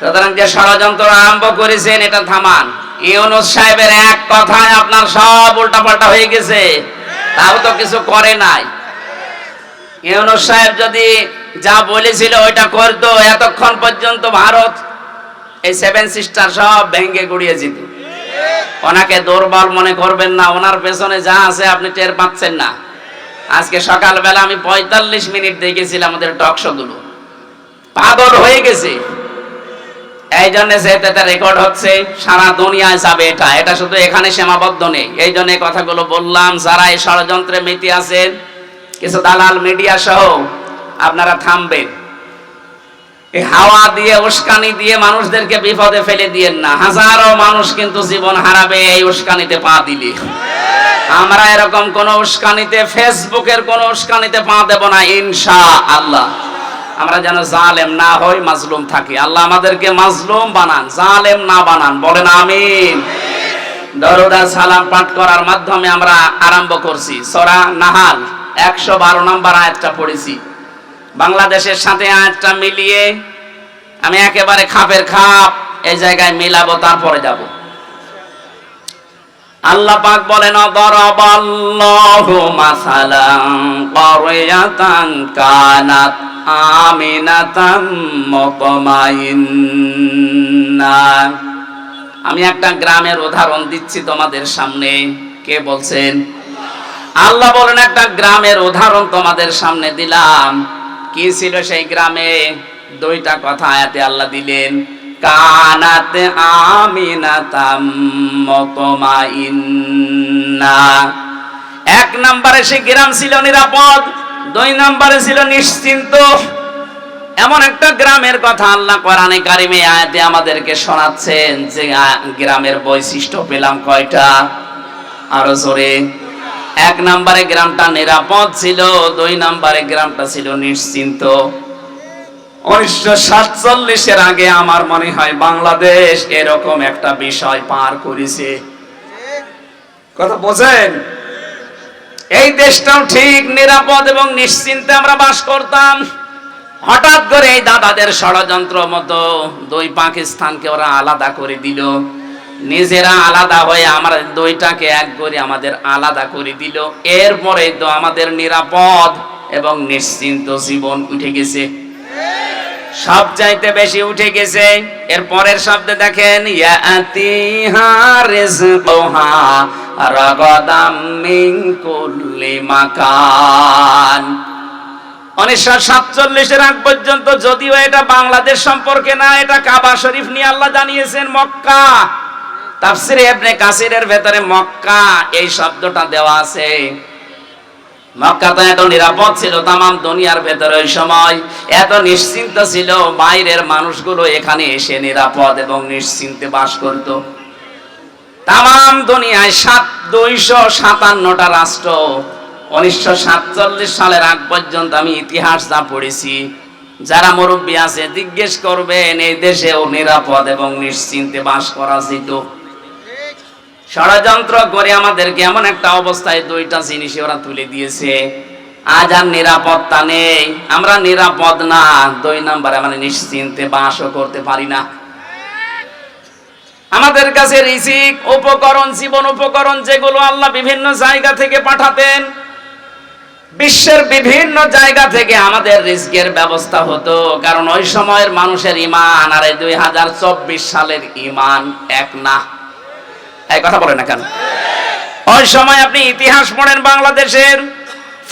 সুতরাং যে ষড়যন্ত্র আরম্ভ করেছেন, এটা থামান। ইউনুস সাহেবের এক কথায় আপনার সব উল্টাপাল্টা হয়ে গেছে। তাও তো কিছু করে নাই। ইউনুস সাহেব যদি যা বলেছিল ওইটা করতো, এতক্ষণ পর্যন্ত ভারত এই সেভেন সিস্টার সব ভেঙ্গে গুড়িয়ে যেত ওনাকে দুর্বল মনে করবেন না, ওনার পেছনে যা আছে আপনি টের পাচ্ছেন না। আজকে সকালবেলা আমি পঁয়তাল্লিশ মিনিট দেখেছিলাম আমাদের টকশো গুলো পাগল হয়ে গেছে। এই জন্য রেকর্ড হচ্ছে, সারা দুনিয়ায় যাবে এটা। এটা শুধু এখানে সীমাবদ্ধ নেই। এই জন্য কথাগুলো বললাম, যারা এই ষড়যন্ত্রে আছেন, কিছু দালাল মিডিয়া সহ আপনারা থামবেন। এই হাওয়া দিয়ে, উস্কানি দিয়ে মানুষদেরকে বিপদে ফেলে দিয়েন না। হাজারো মানুষ কিন্তু জীবন হারাবে এই উস্কানিতে পা দিলে। আমরা এরকম কোন উস্কানিতে ফেসবুকের কোন উস্কানিতে পা দেব না ইনশা আল্লাহ আমরা যেন জালেম না হই, মাজলুম থাকি। আল্লাহ আমাদেরকে মাজলুম বানান, জালেম না বানান। বলেন আমিন। দরুদা সালাম পাঠ করার মাধ্যমে আমরা আরম্ভ করছি। সরা নাহাল, একশো বারো নম্বর আয়াতটা পড়েছি। বাংলাদেশের সাথে আয়াতটা মিলিয়ে আমি একেবারে খাপের খাপ, এই জায়গায় মিলাবো, তারপরে যাব। আল্লাহ পাক বলেন দরাবাল্লাহু মাসালান ক্বরিয়াতান কানাত আমিনাতাম মুতমাইন্না। আমি একটা গ্রামের উদাহরণ দিচ্ছি তোমাদের সামনে। কে বলছেন? আল্লাহ বলেন, একটা গ্রামের উদাহরণ তোমাদের সামনে দিলাম। কি ছিল সেই গ্রামে? দুইটা কথা আয়াতে আল্লাহ দিলেন। কানাত আমিনাতাম মুতমাইন্না। এক নম্বরে সেই গ্রাম ছিল নিরাপদ, দুই নম্বরে ছিল নিশ্চিন্ত। এমন একটা গ্রামের কথা আল্লাহ কোরআনে কারিমে আয়াতে আমাদেরকে শোনাচ্ছেন যে গ্রামের বৈশিষ্ট্য পেলাম কয়টা? আরও জোরে। এক নম্বরে গ্রামটা নিরাপদ ছিল, দুই নম্বরে গ্রামটা ছিল নিশ্চিন্ত। উনিশশো সাতচল্লিশের আগে আমার মনে হয় বাংলাদেশ এরকম একটা বিষয় পার করেছে। কথা বোঝেন? এই দেশটাও ঠিক, নিরাপদ এবং নিশ্চিন্তে আমরা বাস করতাম। হঠাৎ করে এই দাদাদের ষড়যন্ত্র মতো দুই পাকিস্তানকে ওরা আলাদা করে দিল। নিজেরা আলাদা হয়ে আমরা দুইটাকে এক করে আমাদের আলাদা করে দিল। এরপরে তো আমাদের নিরাপদ এবং নিশ্চিন্ত জীবন উঠে গেছে। সব চাইতে বেশি উঠে গেছে। এর পরের শব্দে দেখেন উনিশশো সাতচল্লিশের আগ পর্যন্ত যদিও এটা বাংলাদেশ সম্পর্কে না, এটা কাবা শরীফ নিয়ে আল্লাহ জানিয়েছেন মক্কা। তাফসিরে ইবনে কাসিরের ভেতরে মক্কা, এই শব্দটা দেওয়া আছে। মক্কা তো এত নিরাপদ ছিল তামাম দুনিয়ার ভেতরে ওই সময়। এত নিশ্চিন্ত ছিল বাইরের মানুষগুলো এখানে এসে নিরাপদ এবং নিশ্চিন্তে বাস করত। তামাম দুনিয়ায় সাত, দুইশো সাতান্নটা রাষ্ট্র। উনিশশো সাতচল্লিশ সালের আগ পর্যন্ত আমি ইতিহাস যা পড়েছি, যারা মুরব্বী আছে জিজ্ঞেস করবেন, এই দেশেও নিরাপদ এবং নিশ্চিন্তে বাস করা যেত। ষড়যন্ত্র করে আমাদেরকে এমন একটা অবস্থায় দুইটা জিনিস ওরা তুলে দিয়েছে। আজ আর নিরাপত্তা নেই। আমরা নিরাপদ না। দুই নম্বরে মানে নিশ্চিন্তে বাসও করতে পারি না। আমাদের কাছে রিসিক উপকরণ, জীবন উপকরণ যেগুলো আল্লাহ বিভিন্ন জায়গা থেকে পাঠাতেন, বিশ্বের বিভিন্ন জায়গা থেকে আমাদের রিস্কের ব্যবস্থা হতো। কারণ ওই সময়ের মানুষের ইমান আর এই দুই হাজার চব্বিশ সালের ইমান এক না। এই কথা বলে না কেন? ওই সময় আপনি ইতিহাস পড়েন বাংলাদেশের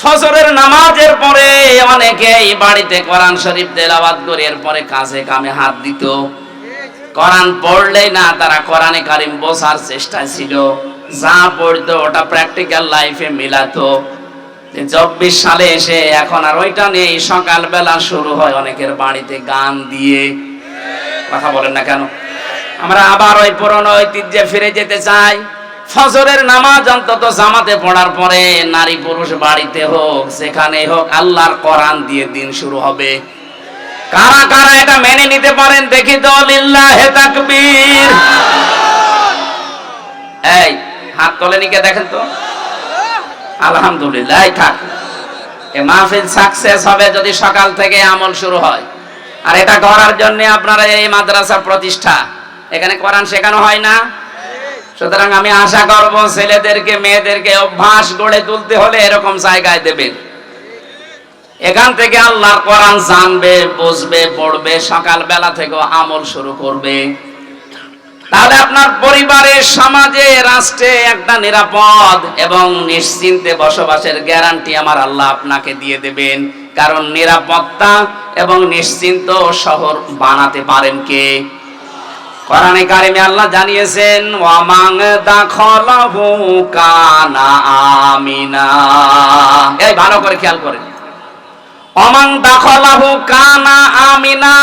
ফজরের নামাজের পরে অনেকে এই বাড়িতে কোরআন শরীফ তেলাওয়াত করে এরপরে কাজে কামে হাত দিত। কোরআন পড়লেই না তারা কোরআনে কারিম বোঝার চেষ্টা ছিল। যা পড়তো ওটা প্র্যাকটিক্যাল লাইফে মিলাতো। চব্বিশ সালে এসে এখন আর ওইটা নেই, সকালবেলা শুরু হয় অনেকের বাড়িতে গান দিয়ে। কথা বলেন না কেন? আমরা আবার ওই পুরনো ঐতিহ্যে ফিরে যেতে চাই। ফজরের নামাজ অন্তত জামাতে পড়ার পরে নারী পুরুষ বাড়িতে হোক সেখানে হোক, আল্লাহর কোরআন দিয়ে দিন শুরু হবে। কারা কারা এটা মেনে নিতে পারেন দেখি তো, লিল্লাহে তাকবীর। এই, হাত তোলেনিকে দেখেন তো? আলহামদুলিল্লাহ থাক। এ মাহফিল সাকসেস হবে যদি সকাল থেকে আমল শুরু হয়। আর এটা করার জন্য আপনারা এই মাদ্রাসা প্রতিষ্ঠা। এখানে কোরআন শেখানো হয় না। সুতরাং আমি আশা করব ছেলেদেরকে, মেয়েদেরকে অভ্যাস গড়ে তুলতে হলে এরকম জায়গায় দেবেন এখান থেকে আল্লাহর কোরআন জানবে, বুঝবে, পড়বে সকাল বেলা থেকে আমল শুরু করবে। তাহলে আপনার পরিবারে, সমাজে, রাষ্ট্রে একটা নিরাপদ এবং নিশ্চিন্তে বসবাসের গ্যারান্টি আমার আল্লাহ আপনাকে দিয়ে দেবেন। কারণ নিরাপত্তা এবং নিশ্চিন্ত শহর বানাতে পারেন কে? কোরআনে কারিমে আল্লাহ জানিয়েছেন, ওয়ামাং দাখলাহু কানা আমিনা। এই ভালো করে খেয়াল করেন। অমাং দাখলাহু কানা আমিনা।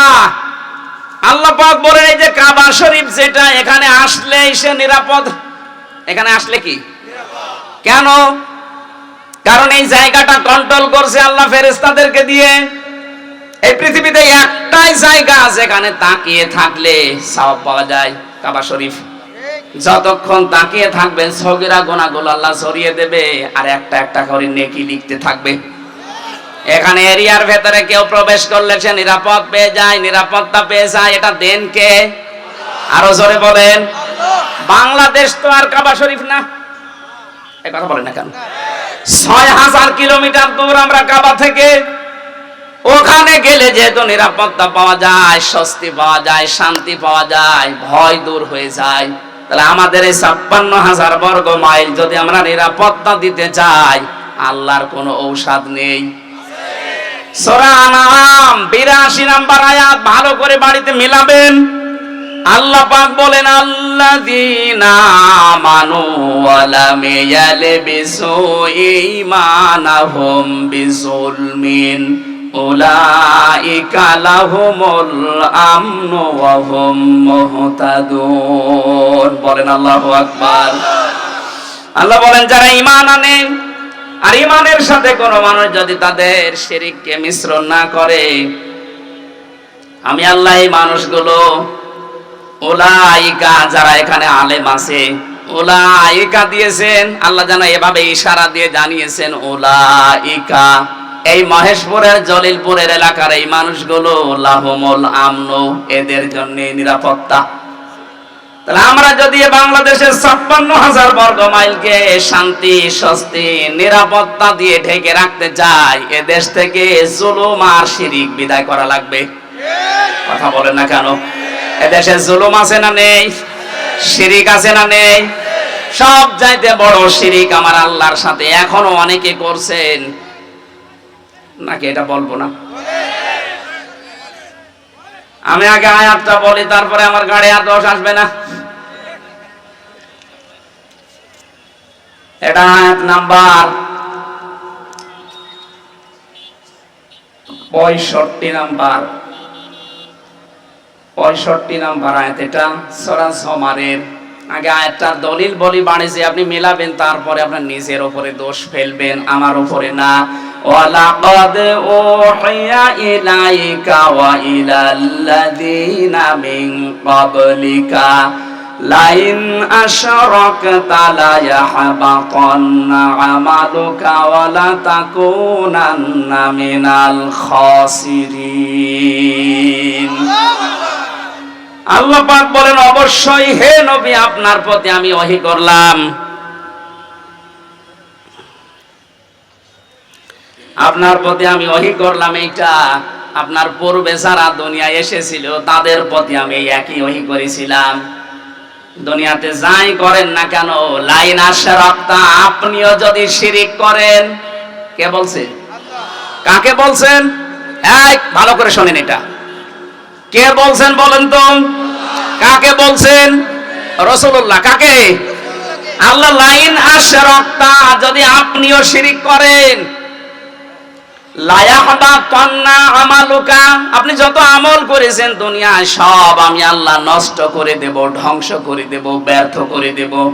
আল্লাহ পাক বলেন, এই যে কাবা শরীফ যেটা, এখানে আসলে সে নিরাপদ। এখানে আসলে কি? কেন? কারণ এই জায়গাটা কন্ট্রোল করছে আল্লাহ ফেরেশতাদেরকে দিয়ে। এই পৃথিবীতে একটাই জায়গা যেখানে তাকিয়ে থাকলে সওয়াব পাওয়া যায় কাবা শরীফ। যতক্ষণ তাকিয়ে থাকবেন সগিরা গোনাগুলো আল্লাহ সরিয়ে দেবে আর একটা একটা করে নেকি লিখতে থাকবে। এখানে এরিয়ার ভেতরে কেউ প্রবেশ করলে সে নিরাপদ পেয়ে যায়, নিরাপত্তা পেয়ে যায়, এটা দেন কে? আরও জোরে বলেন। বাংলাদেশ তো আর কাবা শরীফ না। এই কথা বলেন না কেন? ছয় হাজার কিলোমিটার দূর আমরা কাবা থেকে ওখানে গেলে যেহেতু নিরাপত্তা পাওয়া যায়, স্বস্তি পাওয়া যায়, শান্তি পাওয়া যায়, ভয় দূর হয়ে যায়, তাহলে আমাদের এই ছাপ্পান্ন হাজার বর্গ মাইল যদি আমরা নিরাপত্তা দিতে চাই, আল্লাহর কোনো ঔষধ নেই। সূরা আনাম 82 নাম্বার আয়াত, ভালো করে বাড়িতে মিলাবেন। আল্লাহ পাক বলেন, আল্লাযীনা আমানু ওয়া লাম ইয়ালবিসু ঈমানাহুম বিজুলমিন। উলাইকা লাহুমুল আমনু ওয়া হুম মুহতাদুন। বলেন আল্লাহু আকবার। আল্লাহ বলেন, যারা ঈমান আনে, আর ইমানের সাথে কোনো মানুষ যদি তাদের শিরিককে মিশ্রণ না করে, আমি আল্লাহ এই মানুষগুলো ওলাইকা যারা এখানে আলেম আছে ওলাইকা দিয়েছেন। আল্লাহ যেন এভাবে ইশারা দিয়ে জানিয়েছেন ওলাইকা এই মহেশপুরের জলিলপুরের এলাকার এই মানুষগুলো লাহমল আমনো, এদের জন্য নিরাপত্তা। তাহলে আমরা যদি বাংলাদেশের ছাপ্পান্ন হাজার বর্গ মাইলকে শান্তি, স্বস্তি, নিরাপত্তা দিয়ে ঢেকে রাখতে চাই, এ দেশ থেকে জুলুম আর শিরিক বিদায় করা লাগবে। কথা বলে না কেন? এদেশে জুলুম আছে না নেই? শিরিক আছে না নেই? সব চাইতে বড় শিরিক আমার আল্লাহর সাথে এখনও অনেকে করছেন। নাকি এটা বলব না? আমি আগে আয়াতটা বলি, তারপরে আমার গাড়ি আর দোষ আসবে না। এটা আয়াত নাম্বার পঁয়ষট্টি নাম্বার। পঁয়ষট্টি নাম্বার আয়াত এটা, সরা সমারের। আগে আয়াতটার দলিল বলি বাণিজ্য আপনি মেলাবেন, তারপরে আপনার নিজের ওপরে দোষ ফেলবেন, আমার উপরে না। ওয়া ইলাল্লাযীনা মিন ক্বাবলিকা লাইন আশরাকতা লা ইয়াহবাতান্না আমালুকা ওয়া লা তাকুনান্না মিনাল খাসিরিন আল্লাহ পাক বলেন, অবশ্যই হে নবী, আপনার প্রতি আমি ওহী করলাম। আপনার প্রতি আমি ওহী করলাম এইটা। আপনার পূর্বে যারা দুনিয়ায় এসেছিল, তাদের প্রতি আমি একই ওহী করেছিলাম। দুনিয়াতে যাই করেন না কেন, লাইন আশরাকতা আপনিও যদি শিরিক করেন, কে বলছে? কাকে বলছেন? এক ভালো করে শোনেন এটা। কে বলছেন বলেন তো? কাকে বলছেন? রসুল্লাহ কাকে? আল্লাহ, লাইন আশরাকতা যদি আপনিও শিরিক করেন আপনি যত আমল করেছেন দুনিয়ায়, সব আমি আল্লাহ নষ্ট করে দেব, ধ্বংস করে দেব, ব্যর্থ করে দেব।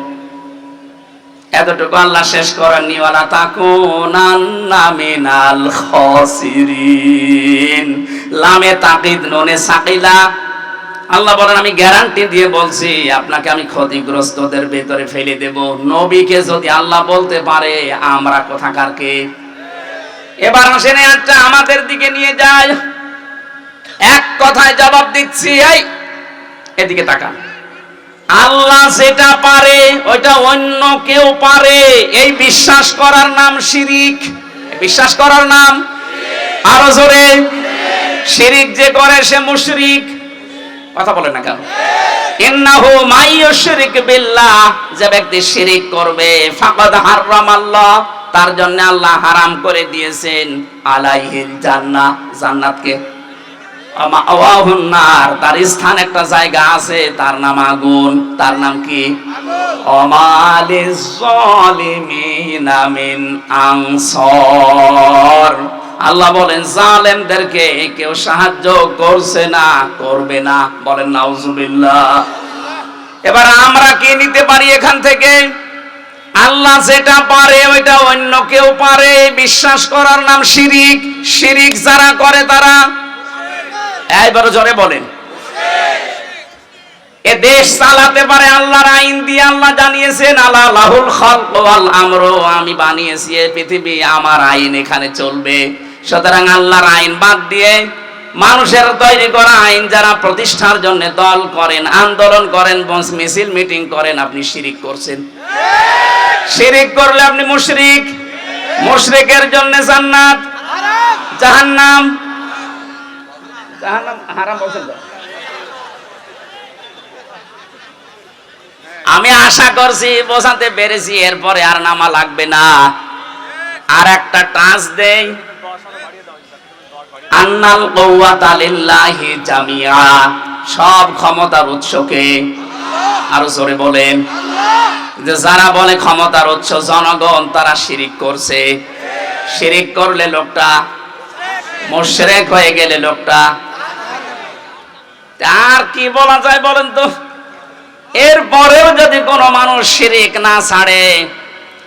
এতটুকু আল্লাহ শেষ করার নিওয়ালা তাকুনান্না মিনাল খাসিরিন। লামে তাকিদ, নুনে সাকিলা। আল্লাহ বলেন, আমি গ্যারান্টি দিয়ে বলছি, আপনাকে আমি ক্ষতিগ্রস্তদের ভেতরে ফেলে দেব। নবীকে যদি আল্লাহ বলতে পারে, আমরা কোথাকার কে? এবার আসেন একটা আমাদের দিকে নিয়ে যায়। এক কথায় জবাব দিচ্ছি, এই, এদিকে তাকান। আল্লাহ যেটা পারে, ওইটা অন্য কেউ পারে। এই বিশ্বাস করার নাম শিরিক। বিশ্বাস করার নাম আরও জোরে। শিরিক যে করে, সে মুশরিক। কথা বলে না কেন? ইন্নাহু মাইয়ুশরিক বিল্লাহ। যে ব্যক্তি শিরিক করবে, ফাকাদ হারাম আল্লাহ তার জন্য আল্লাহ হারাম করে দিয়েছেন। আলাইহিল জান্নাহ। জান্নাতকে তার স্থান একটা জায়গা আছে, তার নাম আগুন। তার নাম কি? আল্লাহ বলেন, জালেমদেরকে কেউ সাহায্য করছে না, করবে না। বলেন, নাউজুবিল্লাহ। এবার আমরা কি নিতে পারি এখান থেকে? আল্লাহ যেটা পারে ওইটা অন্য কেউ পারে। বিশ্বাস করার নাম শিরিক। শিরিক যারা করে তারা এইবার জোরে বলেন। এ দেশ চালাতে পারে আল্লাহর আইন দিয়ে আল্লাহ জানিয়েছেন আল্লাহ লাহুল খালক ওয়াল আমি বানিয়েছি পৃথিবী, আমার আইন এখানে চলবে। সুতরাং আল্লাহর আইন বাদ দিয়ে মানুষের তৈরি করা আইন যারা প্রতিষ্ঠার জন্য দল করেন, আন্দোলন করেন বংশ মিছিল, মিটিং করেন, আপনি শিরিক করছেন। শিরিক করলে আপনি মুশরিক। মুশরিকের জন্য জান্নাত। জাহান্নাম। জাহান্নাম হারাম বলছেন? আমি আশা করছি বোঝাতে পেরেছি, এরপরে আর নামা লাগবে না। আর একটা টাচ দেই। আন্নাল কওয়াতা লিল্লাহি জামিআ। সব ক্ষমতার উৎসকে আরও জোরে বলেন। যে যারা বলে ক্ষমতার উৎস, জনগণ তারা শিরিক করছে। শিরিক করলে লোকটা মোশরেক হয়ে গেলে লোকটা। আর কি বলা যায় বলেন তো? এরপরেও যদি কোনো মানুষ শিরিক না ছাড়ে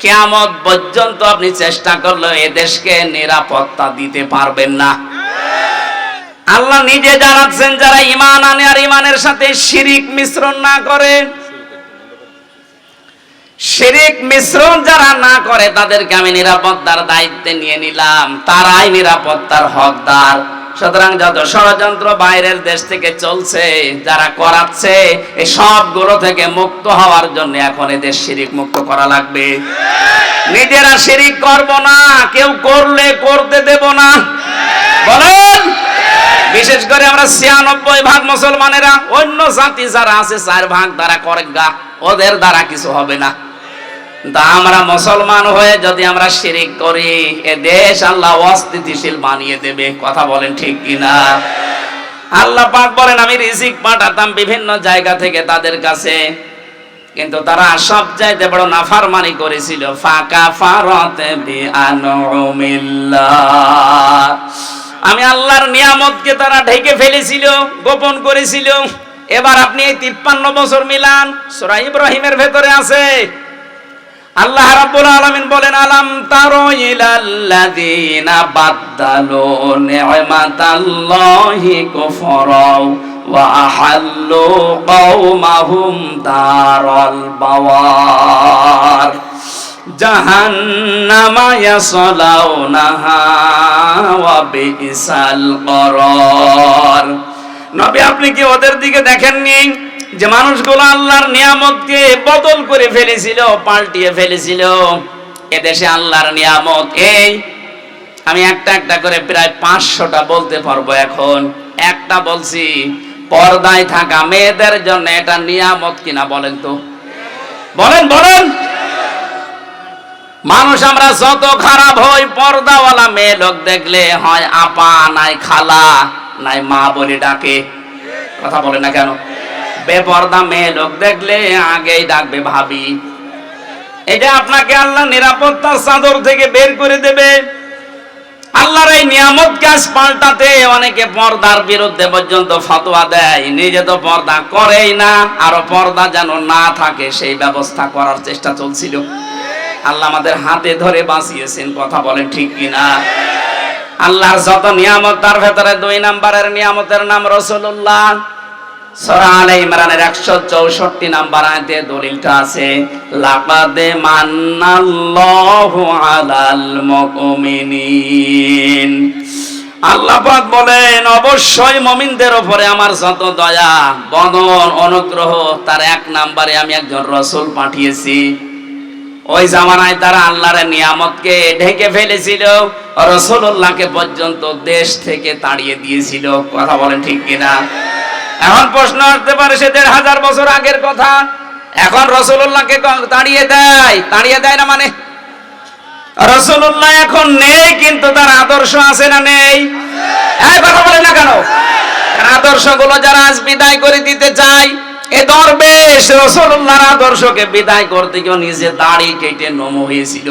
কেয়ামত পর্যন্ত আপনি চেষ্টা করলে এ দেশকে নিরাপত্তা দিতে পারবেন না। আল্লাহ নিজে জানাচ্ছেন যারা ইমান আনে আর ইমানের সাথে শিরিক মিশ্রণ না করে, শিরিক মিশ্রণ যারা না করে, তাদেরকে আমি নিরাপত্তার দায়িত্বে নিয়ে নিলাম। তারাই নিরাপত্তার হকদার। সুতরাং যত ষড়যন্ত্র বাইরের দেশ থেকে চলছে, যারা করাচ্ছে, এই সবগুলো থেকে মুক্ত হওয়ার জন্য এখন এদের শিরিক মুক্ত করা লাগবে। নিজেরা শিরিক করব না, কেউ করলে করতে দেব না। বলেন? বিশেষ করে আমরা ছিয়ানব্বই ভাগ মুসলমানেরা, অন্য জাতি যারা আছে, চার ভাগ দ্বারা করে গা ওদের দ্বারা কিছু হবে না। আমরা মুসলমান হয়ে যদি আমরা শিরিক করি, এ দেশ আল্লাহ অস্থিতিশীল বানিয়ে দেবে। কথা বলেন ঠিক কিনা? আল্লাহ পাক বলেন, আমি রিজিক পাঠাতাম বিভিন্ন জায়গা থেকে তাদের কাছে, কিন্তু তারা সব চাইতে বড় নাফারমানি করেছিল। ফাঁকা ফারতে আমি আল্লাহর নিয়ামতকে তারা ঢেকে ফেলেছিল, গোপন করেছিল। এবার আপনি এই তিপ্পান্ন বছর মিলান, সূরা ইব্রাহিমের ভেতরে আছে। আল্লাহ রাব্বুল আলামিন বলেন, আলাম তারো ইলাল্লাযিনা বাদদালু নি'মাতাল্লাহি কুফরাও ওয়া আহাল্লু কওমাহুম দারাল বাওয়ার। জাহান্নামা ইয়াসলাউনাহা ওয়া বিসাল করার। নবী, আপনি কি ওদের দিকে দেখেননি? যে মানুষগুলো আল্লাহর নিয়ামতকে বদল করে ফেলেছিল, পাল্টিয়ে ফেলেছিল, এদেশে আল্লাহর নিয়ামত এই। আমি একটা একটা করে প্রায় পাঁচশোটা বলতে পারব এখন। একটা বলছি, পর্দায় থাকা মেয়েদের জন্য এটা নিয়ামত কিনা বলেন তো? বলেন বলেন। মানুষ আমরা যত খারাপ হই, পর্দাওয়ালা মেয়ে লোক দেখলে হয় আপা নাই খালা, নাই মা বলে ডাকে। কথা বলে না কেন? বেপর্দা মেয়ে লোক দেখলে আগেই ডাকবে ভাবি। এটা আপনাকে আল্লাহ নিরাপত্তার চাদর থেকে বের করে দেবে। আল্লাহর এই নিয়ামত কাজ পাল্টাতে অনেকে পর্দার বিরুদ্ধে পর্যন্ত ফতোয়া দেয়। নিজে তো পর্দা করেই না, আরও পর্দা যেন না থাকে, সেই ব্যবস্থা করার চেষ্টা চলছিল। আল্লাহ আমাদের হাতে ধরে বাঁচিয়েছেন, কথা বলেন ঠিক কিনা? আল্লাহর যত নিয়ামত, তার ভেতরে দুই নাম্বারের নিয়ামতের নাম রসুল্লাহ ইমরানের 164 নাম্বার আয়াতে দলিলটা আছে, লাকাদ মান্নাল্লাহু আলাল মুমিনিন। আল্লাহ পাক বলেন, অবশ্যই মমিনদের উপরে আমার যত দয়া, বদন, অনুগ্রহ, তার এক নাম্বারে আমি একজন রসুল পাঠিয়েছি। ওই জামানায় তারা আল্লাহর নিয়ামতকে ঢেকে ফেলেছিল রসুল্লাহকে পর্যন্ত দেশ থেকে তাড়িয়ে দিয়েছিল। কথা বলেন ঠিক কিনা? এখন প্রশ্ন আসতে পারে সে দেড় হাজার বছর আগের কথা। এখন রসুল্লাহকে তাড়িয়ে দেয়। তাড়িয়ে দেয় না মানে? রসুল্লাহ এখন নেই, কিন্তু তার আদর্শ আছে না নেই। কথা বলে না কেন? আদর্শগুলো যারা আজ বিদায় করে দিতে চায়, এ দরবেশ রসুল্লাহর আদর্শকে বিদায় করতে গিয়ে নিজে দাড়ি কেটে নম হয়েছিল।